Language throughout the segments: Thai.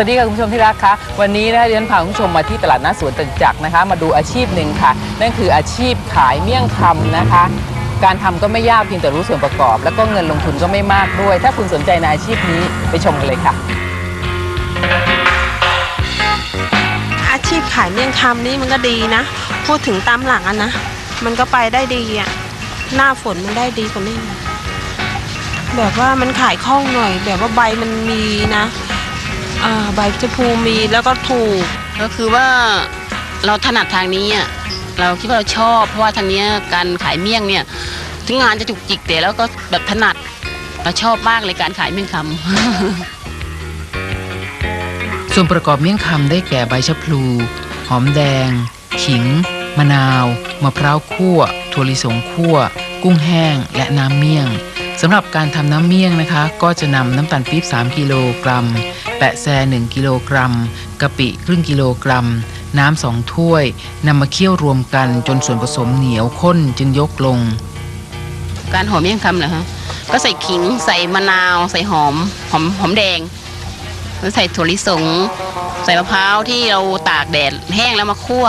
วัสดีค่ะคุณผู้ชมที่รักคะวันนี้นะคะดิฉันพาคุณผู้ชมมาที่ตลาดนัดสวนจตุจักรนะคะ มาดูอาชีพหนึ่งค่ะ นั่นคืออาชีพขายเมี่ยงคำนะคะ การทำก็ไม่ยากเพียงแต่รู้ส่วนประกอบ แล้วก็เงินลงทุนก็ไม่มากด้วย ถ้าคุณสนใจในอาชีพนี้ไปชมกันเลยค่ะ อาชีพขายเมี่ยงคำนี่มันก็ดีนะ พูดถึงตามหลังอะนะมันก็ไปได้ดีอะหน้าฝนมันได้ดีกว่านี้แบบว่ามันขายคล่องหน่อย แบบว่าใบมันมีนะ อ่าใบชะพูมีแล้วก็ถูก ก็คือว่าเราถนัดทางนี้อะเราคิดว่าเราชอบ เพราะว่าทางเนี้ยการขายเมี่ยงเนี่ยถึงงานจะจุกจิกแต่แล้วก็แบบถนัดเราชอบมากเลยการขายเมี่ยงคำ ส่วนประกอบเมี่ยงคำได้แก่ใบชะพลู หอมแดง ขิง มะนาว มะพร้าวคั่ว ถั่วลิสงคั่ว กุ้งแห้ง และน้ำเมี่ยงสำหรับการทำน้ำเมี่ยงนะคะ ก็จะนำน้ำตาลปี๊บ3กิโลกรัม แปะแซ1กิโลกรัมกะปิครึ่งกิโลกรัม น้ำสองถ้วยนำมาเคี่ยวรวมกันจนส่วนผสมเหนียวข้นจึงยกลง การห่อเมี่ยงคำเหรอฮะก็ใส่ขิงใส่มะนาว ใส่หอมหอมหอมแดงแล้วใส่ถั่วลิสง ใส่มะพร้าวที่เราตากแดดแห้งแล้วมาคั่ว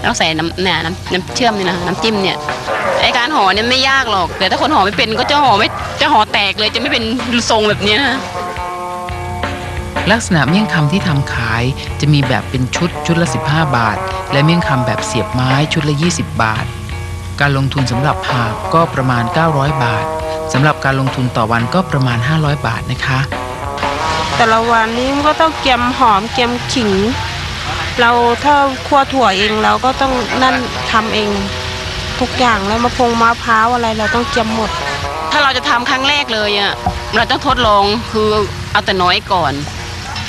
แล้วใส่น้ำเนี่ยน้ำน้ำเชื่อมนี่นะน้ำจิ้มเนี่ยไอการห่อเนี่ยไม่ยากหรอกแต่ถ้าคนห่อไม่เป็นก็จะห่อไม่จะห่อแตกเลยจะไม่เป็นทรงแบบนี้นะ ลักษณะเมี่ยงคำที่ทำขายจะมีแบบเป็นชุดชุดละ 15 บาท และเมี่ยงคำแบบเสียบไม้ชุดละ 20 บาท การลงทุนสำหรับหาบก็ประมาณ 900 บาทสำหรับการลงทุนต่อวันก็ประมาณ 500 บาทนะคะ แต่ละวันนี้มันก็ต้องเกียมหอมเกียมขิง เราถ้าคั่วถั่วเองเราก็ต้องนั่นทำเองทุกอย่างแล้วมะพงมะพร้าวอะไรเราต้องเกียมหมด ถ้าเราจะทำครั้งแรกเลยอะเราต้องทดลองคือเอาแต่น้อยก่อน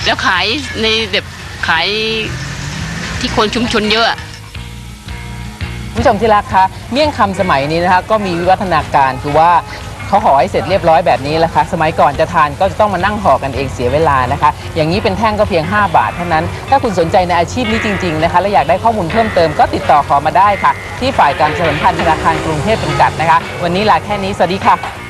แล้วขายในแบบขายที่คนชุมชนเยอะคุณผู้ชมที่รักคะเมี่ยงคำสมัยนี้นะคะก็มีวิวัฒนาการคือว่าเขาห่อให้เสร็จเรียบร้อยแบบนี้แหละค่ะสมัยก่อนจะทานก็จะต้องมานั่งห่อกันเองเสียเวลานะคะ อย่างนี้เป็นแท่งก็เพียง 5 บาทเท่านั้น ถ้าคุณสนใจในอาชีพนี้จริงๆนะคะและอยากได้ข้อมูลเพิ่มเติมก็ติดต่อขอมาได้ค่ะ ที่ฝ่ายการสัมพันธ์ธนาคารกรุงเทพจำกัดนะคะ วันนี้ลาแค่นี้สวัสดีค่ะ